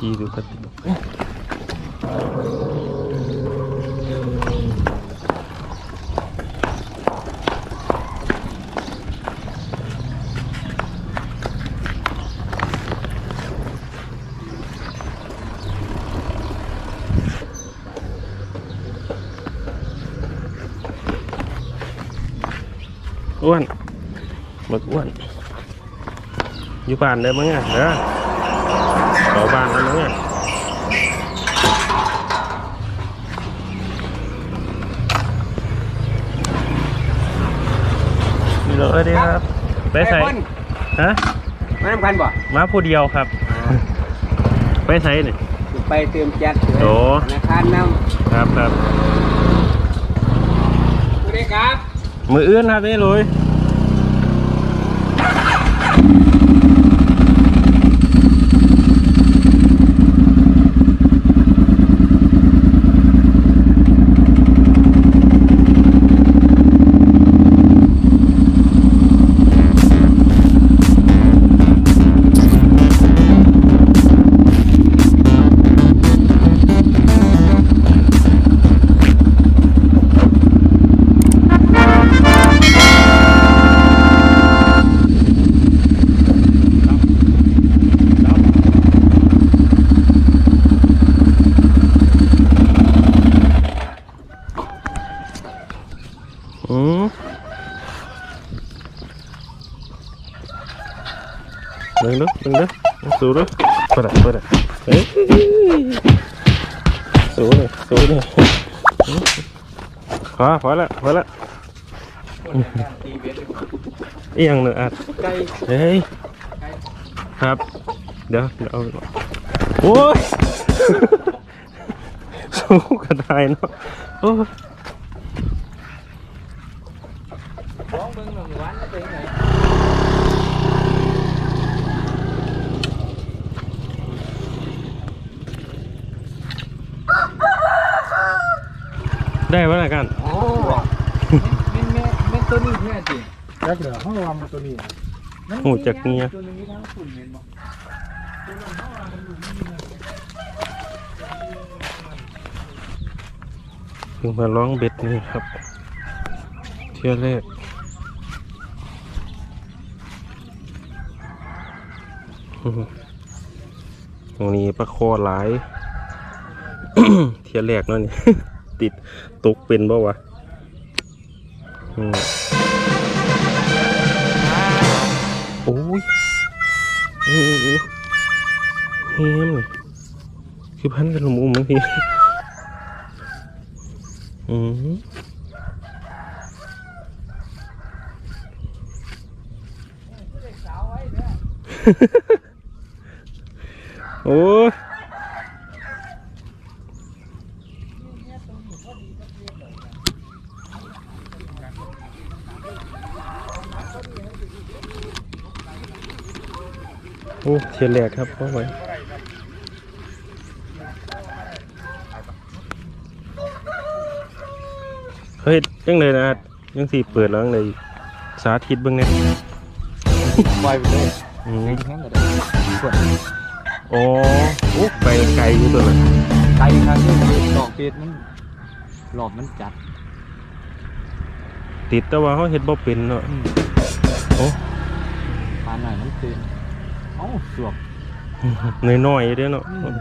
ಕಿರಿಕಿರಿ uẩn mực uẩn giúp anh đây mấy nha đó. าบ้านแล้วเนี่ยพี่โรสดีครับไปใส่ฮะมาทำกันบ่มาผู้เดียวครับ ไปใส่เนี่ยไปเติมแก๊สโอ้ธนาคารน้ำครับครับสวัสดีครับ มืออื่นครับนี่เลย Sube. Fuera, fuera. ¿Eh? Sube, sube. Khóa, khóa lại, khóa lại. Yên nữa à. Đấy. Hấp. Đó, đó. Ôi. Số cái hai nó. Ôi. ได้ปะล่ะกันโอ้แม่แม่แม่ตัวนี้แค่จริงแล้วเดี๋ยวห้องระวังมันตัวนี้นะหูจักเงียตัวนึงมีทั้งฝุ่นเห็นบ่เพิ่งมาร้องเบ็ดนี่ครับ เที่ยวแรกอื้อหือตรงนี้ปลาคอหลาย เที่ยวแรกเนาะนี่ ติดตกเป็นบ่วะโอ้ยเฮ้มเลยคือพันกันลมุมบางทีอืมโอ้ย อ้เชียร์แหลกครับพ่อไว้เฮ้ยยังเลยนะยังสี่เปิดแล้วยังเลยสาธิตเบื้องเนี่ยปล่อยไปเลยอืมแห้งก็ได้ส่วนโอ้โอ้ไปไกลอยู่ตัวละไก่ครั้งนี้ดอกเปีดมันหลอบมันจัด ติดแต่ว่าเขาเฮ็ดบ่เป็นเนาะโอ้ปลาหน่อยมันตื่น เอ้าสวบน้อยๆเด้อเนาะอืม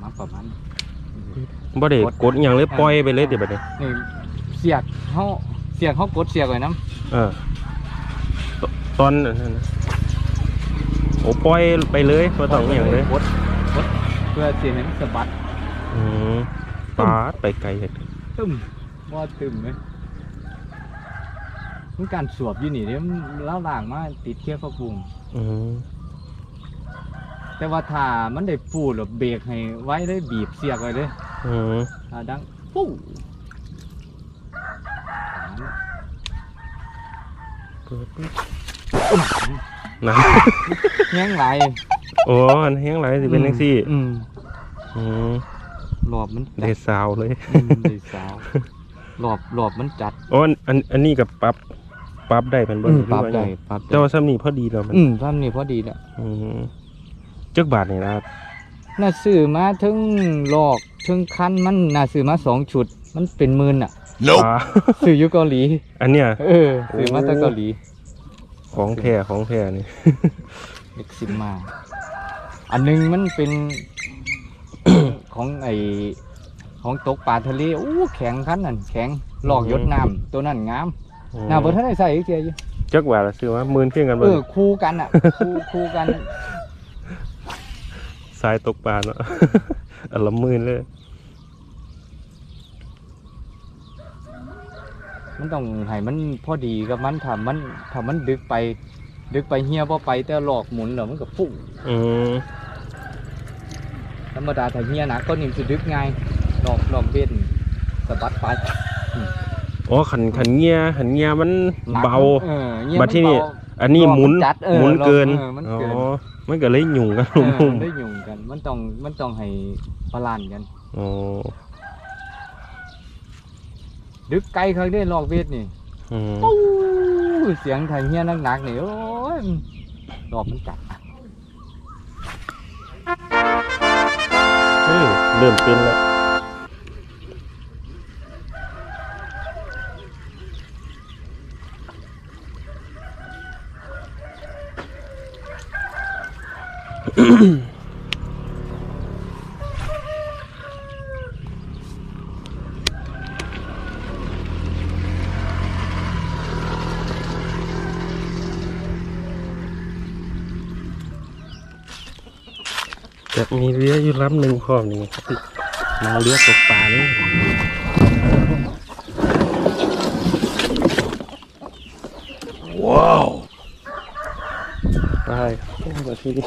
มาประมาณบ่ได้กดอหย่างเลยปล่อยไปเลยเดี๋ยวบัดนี้นี่เสียกเขาเสียกเขากดเสียกไว้น้เออตตอนนั้นน่ะโอ้ปล่อยไปเลยบ่ำต้องอหย่างเลยกดกดเพื่อเสียงให้มันสะบัดอืมปาดไปไกลเฮ็ดตึมว่าตึมเลย มันการสวบอยู่นี่เดี๋ยวมันเล่าล่างมาติดเคี้ยวฟักบุง อืมแต่ว่าถ้ามันได้ฟูดหรือเบรกให้ไว้เลยบีบเสียกไว้เลยอืมถ้าดังฟู่เปิดปึ๊บนะแห้งไหลายโอ้อันแห้งหลายสิเป็นจังซี่อืมอืมหลอบมันได้สาวเลย อืมได้สาวหลอบหลอบมันจัดโอ้อันอันอันนี้ก็ปรับ ปรับได้แมันบ่อืมหรือปรับว่าได้ไงปรับได้เจ้าซ้ำนี่พอดีแล้วมันอืมภาพนี้พอดีแล้วอืมจักบาทนี่นะครับน่าซื้อมาถึงหลอกถึงคันมันน่าซื้อมาสองชุด มันเป็นหมื่นอะอ่าซื้ออยู่เกาหลี อันเนี้ย เออซื้อมาจากเกาหลีของแท้ของแท้นี่เล็กซิมมา อันหนึงมันเป็น ของไอของตกปลาทะเลอู้แข็งคันนั่นแข็งหลอกหยดน้ำตัวนั้นงาม น้ำบ่ทันได้ใส่อีกเทียอยู่จักบาทละซื้อว่าหมื่นเพียงกันเอบ่อคู่กันอะคู่คู่กันสายตกปลาเนาะ อันละหมื่นเลย มันต้องให้มันพอดีกับมันถ้ามันถ้ามันดึกไป ดึกไปเฮียพอไปแต่หลอกหมุนแล้วมันก็ฟุ้งอืมธรรมดาถ้าเฮียหนักก็นิ่มสิดึกง่ายหลอกหลอกเบ็ดสะบัดไป อ๋อขันขันเงียขันเงียมันหนักเบาเออเฮียบัมัดที่นี่เบา อันนี้หมุนรอบมันจัดเออหมุนรอบเกินเออมันอ๋อเกิน มันก็เลยหยุ่งกันเออมุมได้ยุ่งกัน มันต้องมันต้องให้บาลานซ์กันอ๋อดึกไกลเขาได้หลอกเบ็ดนี่อืมปู้เสียงไทยเฮียหนักๆนี่โอ้ยหลอกมันจัดเฮ้ยเริ่มเป็นแล้ว ลำหนึ่งพร้อมนี่ครับนางเลือตกปลาเลยว้าวไปติอ้โหทีนี้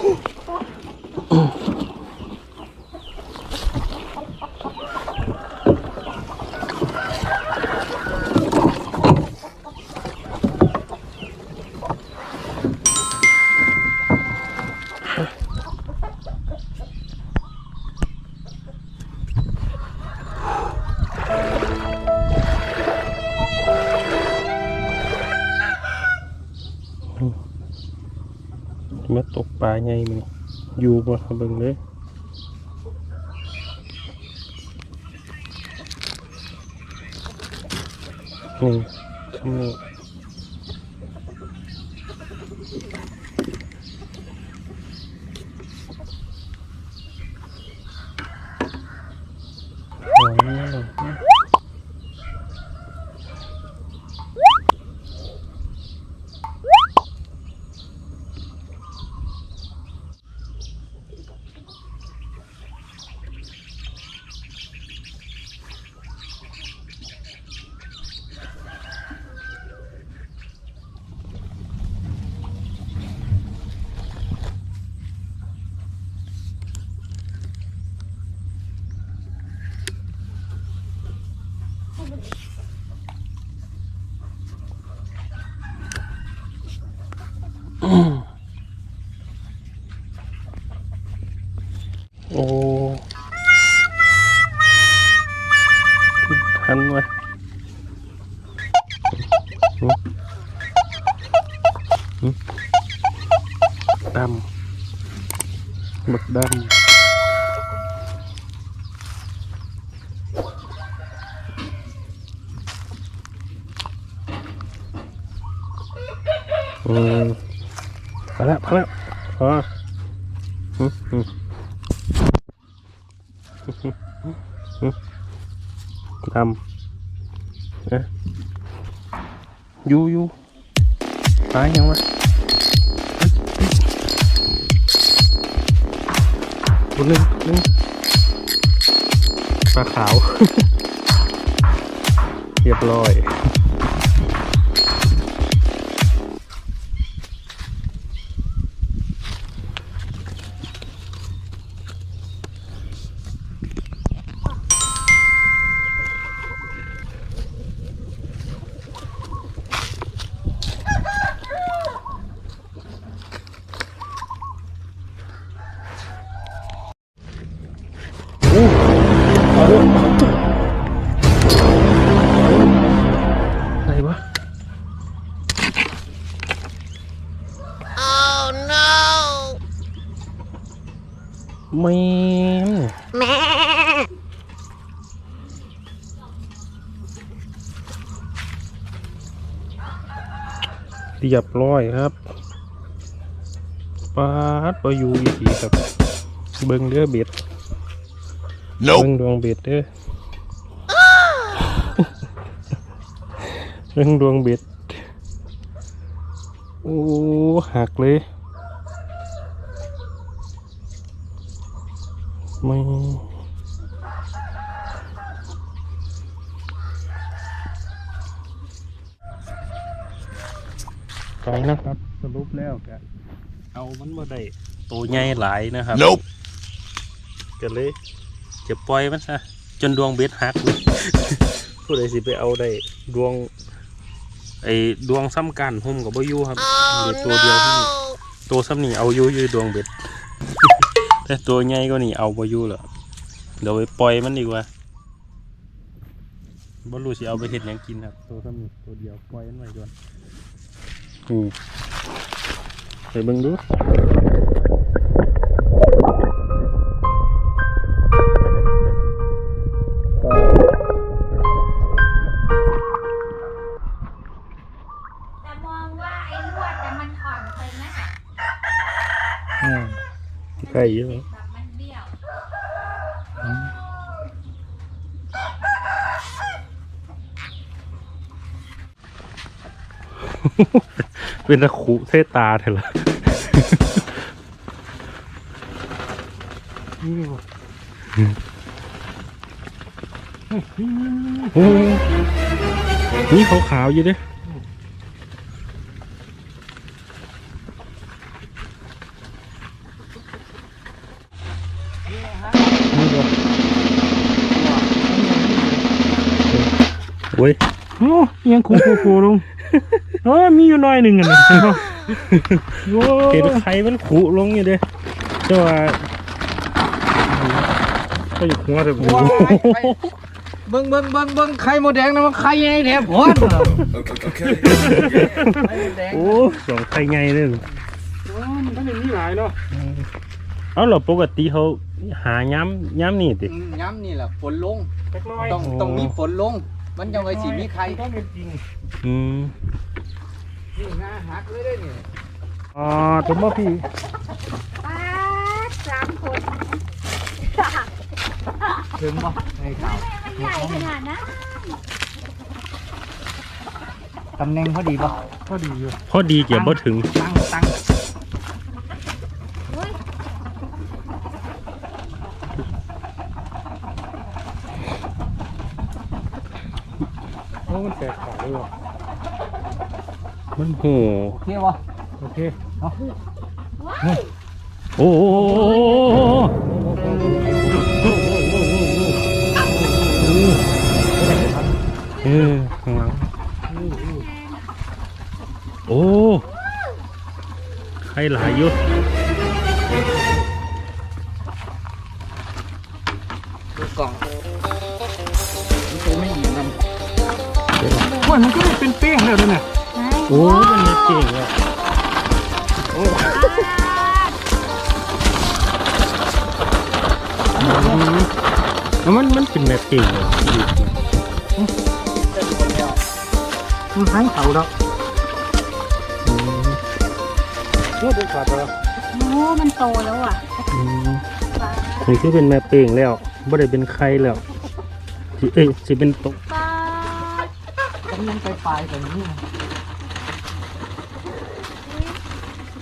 ไงมันอยู่บ่เบิ่งเลยนี่ทำนี่โอ้ยนี่หรอโอ้ทันวะหึหึดำบักดำ อืมพอแล้วพอแล้วพอทำเอ๊ะยูยูตายยังวะตัวหนึ่นปลาขาว เรียบร้อย แมนเรียบร้อยครับปาดปอยู่อีสีครับ เบิ้งเด้อเบ็ดเบิ้งดวงเบ็ดเด้อเบิ้งดวงเบ็ด โอ้หักเลย ไม่ไกลนะครับ สรุปแล้วกะเอามันมาได้ตัวใหญ่หลายนะครับ Nope. ก็เลยจะปล่อยมันซะจนดวงเบ็ดหักเลยผู้ใดสิไปเอาได้ดวงไอ้ดวงซ้ำกันหุ่มกับบ่อยู่ครับ Oh เหลือตัวเดียวที่ no! ตัวซ้ำนี่เอาอยู่อยู่ดวงเบ็ด แต่ตัวใหญ่ก็นี่เอาไปอยู่เหรอเดี๋ยวไปปล่อยมันดีกว่าบ่รู้สิเอาไปเห็ดหยังกินครับ ตัวซ้ำนี่ตัวเดียวปล่อยมันไว้ก่อนอืมไปเบิ่งดู ใกล้อยู่แบบมันเบี้ยวเป็นตะขุเทตาเถอะล่ะนี่ขาวๆอยู่เด้ ยังคูคูคูลงเออมีอยู่หน้อยหนึ่งอะนะเห็นปะโอ้เห็นไข่มันขุลงอยู่เด้แต่ว่าก็อยู่หัวเถอะว้ายไข่เบิ่งเบิ่งเบิ่งเบิ่งไข่มดแดงนะมันไข่ใหญ่แท้พอดไข่มดแดงโอ้สองไข่ไงเลยมันต้องมีหลายเนาะเอาเหราปกติเขาหาย้ำย้ำนี่ติอืมย้ำนี่แหละฝนลงเล็กน้อยต้องต้องมีฝนลง มันยังไงสิมีไข่ต้องเป็นจริงอืมนี่งาหักเลยได้นี่อ่าตัวมาพี่ป้าดสามคนถึงบ่ในข่าวมันใหญ่ขนาดนั้นตำแหน่งพอดีบ่ก็ดีอยู่ พอดีเกี่ยวบ่ถึง ตั้งตั้ง อุ้ย โอ้ มันแตกขาดเลยว่ะมันโหโอเคบ่โอเคเนาะโอ้โหเออข้างหลังโอ้ไข่หลายอยู่ โตแล้วอะนี่คือเป็นแม่เป่งแล้วบ่ได้เป็นไข่แล้วสิเอ้ยสิเป็นตกป้าดตำแหน่งปลายๆแบบนี้อุ๊ย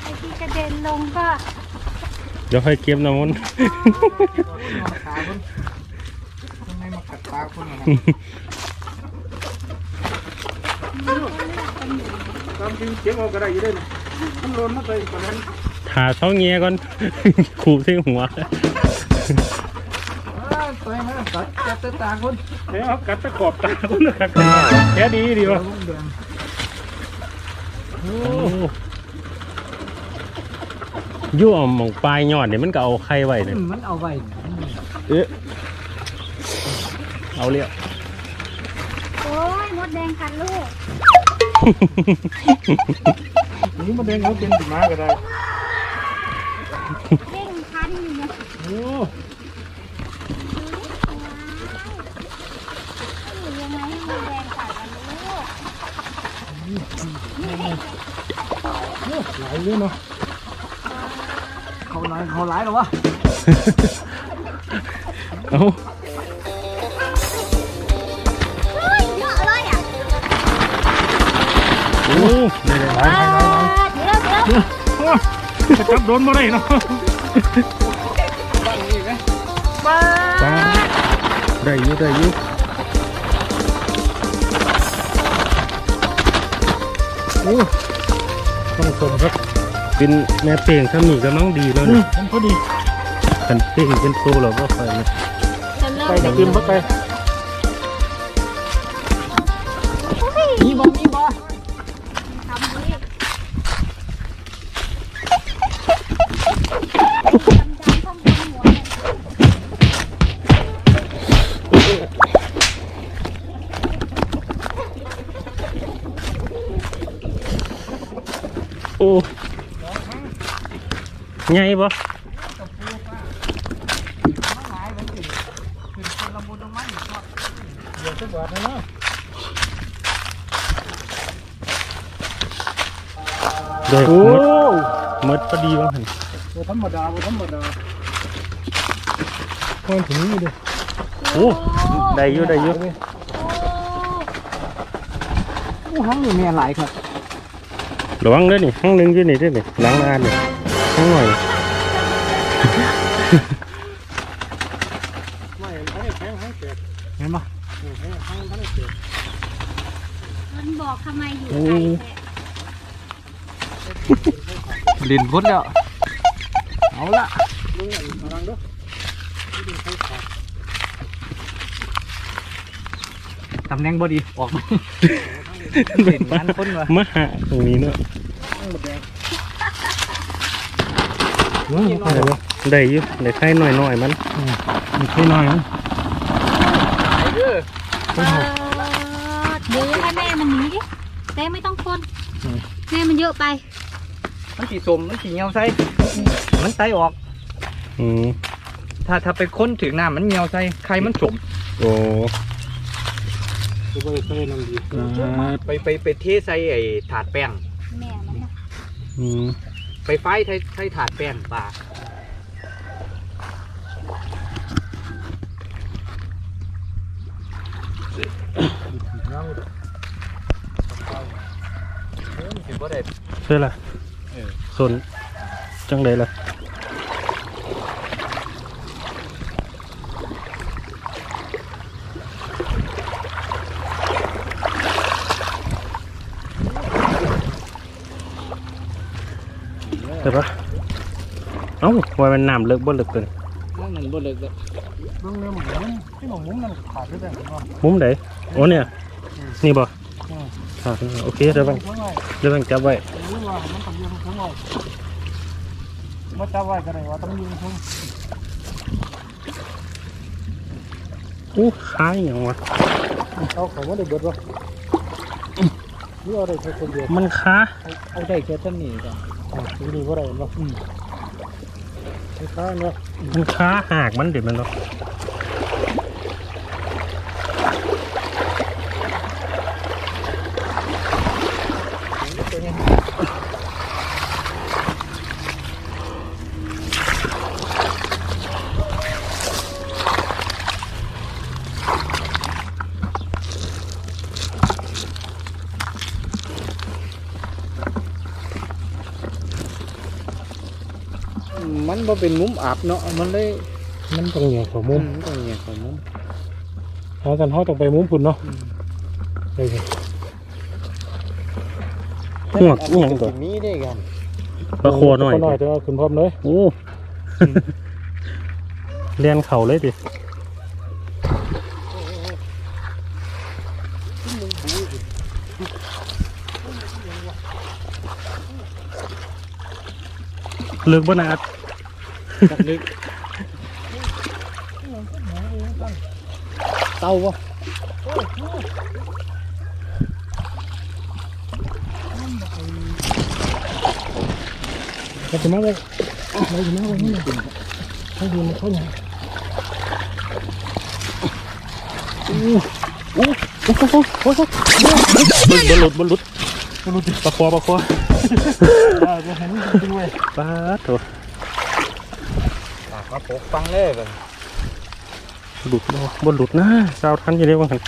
ไอ้ที่กระเด็นลงก็ เดี๋ยวค่อยเก็บน้ำมันมาขาคนทำไมมากัดตาคนนะครับตามจริงเก็บเอาก็ได้อยู่ด้วยนะมันโดนมาใส่กว่านั้นถาท้องเงี้ยก่อน ขูดใส่หัวไปมากัดกัดแต่ตาคนเดี๋ยวเอากัดตะขอบตาคนนะครับแค่ดีดีวะโอ้ยู่เอาหมองปลายยอดเนี่ยมันก็เอาไข่ไว้เนี่ยมันเอาไว้เอ๊ะเอาเรียโอ้ยมดแดงคันลูกนี่มันแดงเขาเป็นสีม้าก็ได้ เร่งคัน อยู่เนี่ยโอ้อยู่ยังไงให้มดแดงกัดกันลูกหลายเลยเนาะเขาน้อยเขาร้ายหรอวะเอาเฮ้ยเยอะเลยอะโอ้ไม่ได้ป้าดเดี๋ยวเดี๋ยวโอ้จะจับโดนมาได้เนาะบ้างนี่ไหม ป้าปลาได้อยู่ได้อยู่โอ้ต้องสมครับ เป็นแม่เป่งถ้ามีก็น้องดีแล้วอืมเนี่ยมันพอดีคันเป่งเป็นโตแล้วก็ค่อยนะไปกับกินเข้าไป ใหญ่ปะเดี๋ยวจะบาดนะเนาะได้โอ้หมดหมดพอดีบ้างหันบ่ธรรมดาบ่ธรรมดาคนถึงนี่เลยโอ้ได้อยู่ได้อยู่โอ้ห้องนี่มีอะไรครับ ระวังเด้อนี่ห้องหนึงอยู่นี่เด้อนี่หล้างนานนี่ห้องหน่อยไม่ให้แข็งให้แตกเห็นบ่ให้ให้ให้แตกมันบอกทำไมอยู่โอ้ไกลแท้ลินพุดแล้วเอาละมึงอันเอาลังเด้อตำแหน่งบดีออกมา เป็นงานคนวะมาหาตรงนี้เนาะเนาะเอาไปเลยได้อยู่ได้ไข่หน่อยๆมันมีแค่น้อยนะเด้อเปิดเดี๋ยวให้แม่มันหนีดิเต้ไม่ต้องคนแม่มันเยอะไป มันสีสมมันสีเหี่ยวใส่มันไตออกอืมถ้าถ้าไปค้นถึงน้ำมันเหี่ยวใส่ไข่มันสมโอ้ คือบ่ได้ใส่น้ำดีไปไปไปเทใส่ไอ้ถาดแป้ง แม่มันนะอืมไปไฟใส่ใส่ถาดแป้งปลาถือว่าได้ใช่ละส่วนจังไดล่ะ แต่ปะเอ้าว่ามันน้ำเลิกบ่เลิกเกินมันบ่เลิกแล้วเบิ่งแนวหมุนที่หมองมุมนั่นขาดด้วยกันเนาะมุมไหนโอ้เนี่ย นี่บ่อืมครับโอเคเดี๋ยวบังข้างในเดี๋ยวบังจับไว้หรือว่ามันต้องยืนข้างนอกมาจับไว้ก็ได้ว่าต้องยืนข้างอู้ค้ายอย่างวะเอาเขาว่าได้เบิดบ่หรือเอาได้แค่คนเดียวมันค้าเอาได้แค่ต้นนี้ก่อน อะดูว่าอะได้บ่อืมค้าเนาะมันค้าหากมันเด็ดมันเนาะ บ่เป็นมุมอาบเนาะมันเลยมันต้องแยกข้อมุมมันต้องอย่างของมุมหากันเฮาต้องไปมุมพุ่นเนาะได้สิหวกอหยังก่อนมีได้กันปลาโคหน่อยปลาหน่อยเดี๋ยวเอาขึ้นพร้อมเลยโอ้เลียนเข่าเลยดิเลิกบ่นาด จักลึกเต้าบ่ก็จะมาเลยมาจะมาเลยนี่นะให้ดูมันเขาเนี่ยโอ้โหโอ้โหโอ้โหบนหลุดบนหลุดบนหลุดปลาคอปลาคออ่าจะเห็นจริงๆเว้ยปลาโถ มาปกฟังเลยกันหลุดบ่บนหลุดนะสาวทันอยู่ได้ว่าหั่น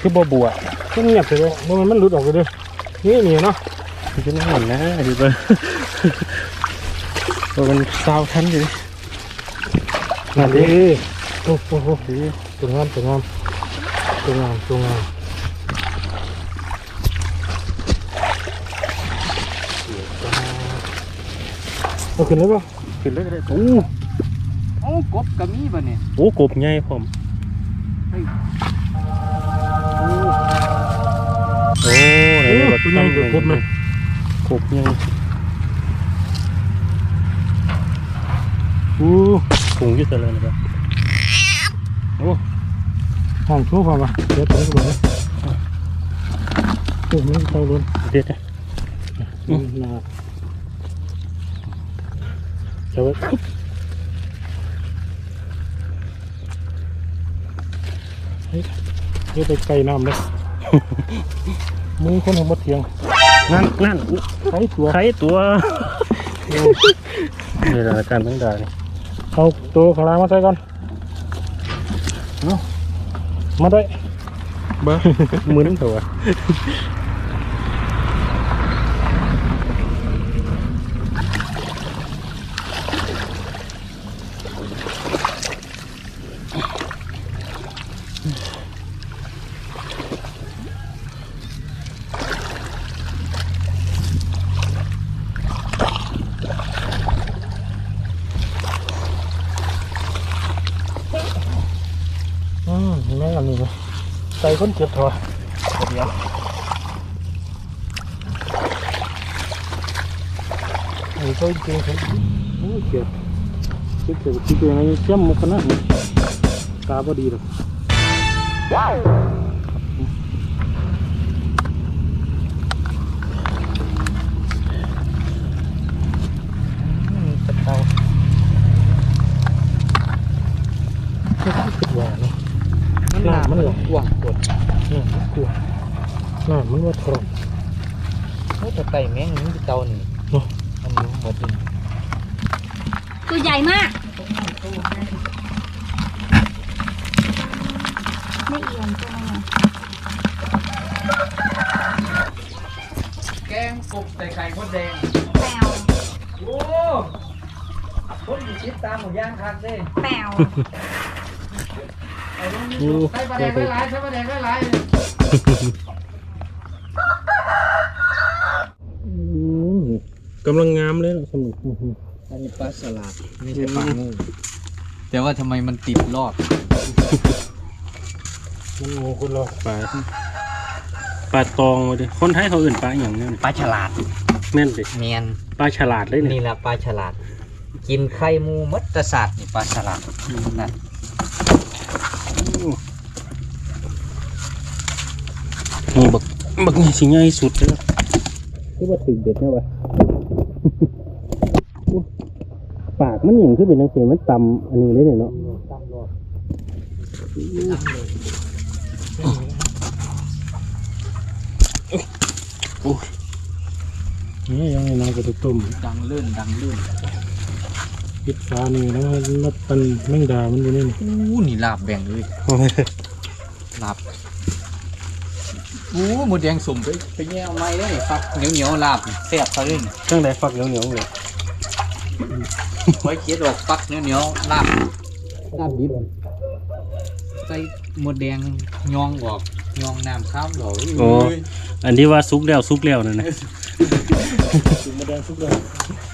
คือบ่บัวก็เงียบไปเลยมันมันหลุดออกไปเลยนี่นี่เนาะจะนั่งเหมือนนะดีเบอร์ตัวมันสาวทันอยู่ดินั่นดิโอ้โหสวยงามสวยงามสวยงามสวยงาม เอาขึ้นเลยป่ะขึ้นเลยก็ได้โอ้โอ้กบก็มีบ่เนี่ยโอ้กบใหญ่พร้อมโอ้ไหนโอ้แบบตัวใหญ่เกือบครบเลยกบใหญ่โอ้ถุงอยุ่เจริญนะครับห้องโชว์ป่ะวะเดี๋ยวตัวนี้ก่อนเลยโอ้มันเข้าล้นเด็ดนะ อืมนะเจ้าไว้เฮ้ยเฮ้ยไปไกลน้ำเลยมือคนหัวเทียง นั่นนั่นไข่ตัวไข่ตัวนี่แหละการตั้งด่านนี่เอาตัวข้างล่างมาใส่ก่อนเอามาได้บ้ามือนั่นตัวคนเจ็บถอเดี๋ยวโอ้ยก็จริงครับโอ้ย เจ็บเจ็บเจ็บที่ตัวไหนเจ็บมุกขนาดนี้ตาพอดีหรอกอืมตะเตาคิดว่าเนาะ มันหนามันหว่างกด นี่มันกลัวน้ำมันว่าทรม โอ้แต่ ไต่แมงนี่เตานี่เนาะมันรู้หมดเลยตัวใหญ่มากไม่เอียงตัวนึงแกงกบใส่ไข่มดแดง แปวโอ้คนอยู่ชิดตามหมูย่างคักเด้แปวไอ้ลงนี่ใส่ปลาแดงหลายๆใส่ปลาแดงหลาย กำลังงามเลยนะสนุกๆอันนี้ปลาสลัดไม่ใช่ปลางูแต่ว่าทำไมมันติดรอบมันงูคนเราปลาปลาตองมาดิคนไทยเขาอื่นปลาอย่างเนี้ยปลาฉลาดแม่นดิเมียนปลาฉลาดเลยเนี่ยนี่แหละปลาฉลาด กินไข่มูมัดตะสัตว์นี่ปลาฉลาดนั่นนี่บักบักนี่สิง่ายสุดเลยคือว่าถึงเด็ดแน่วะ ปากมันอย่างขึ้นเป็นนังเสียมันต่ำอันนี้เลยเนี่ยเนาะนี่ยังไงนายก็จะต้มดังลื่นดังลื่นปิดฟ้านี่แล้วนับปันแมงดา มันอยู่นี่นี่อู้นี่ลาบแบ่งเลยลาบอู้หมดแดงสุ่มไปไปแย่เอาไม้ได้ฟักเหนียวเหนียวๆลาบแซ่บเขาเลยจังไดฟักเหนียวเหนียวๆเลย ไว้เคียดออกฟักเหนียวเหนียวๆลาบลาบดิบใส่หมดแดงยองออกยองน้ำข้าวหรอโอ้อันที่ว่าซุกแล้วซุกแล้วนั่นนะสุกมาแดงสุกแดงไปกินข้าวแล้วพี่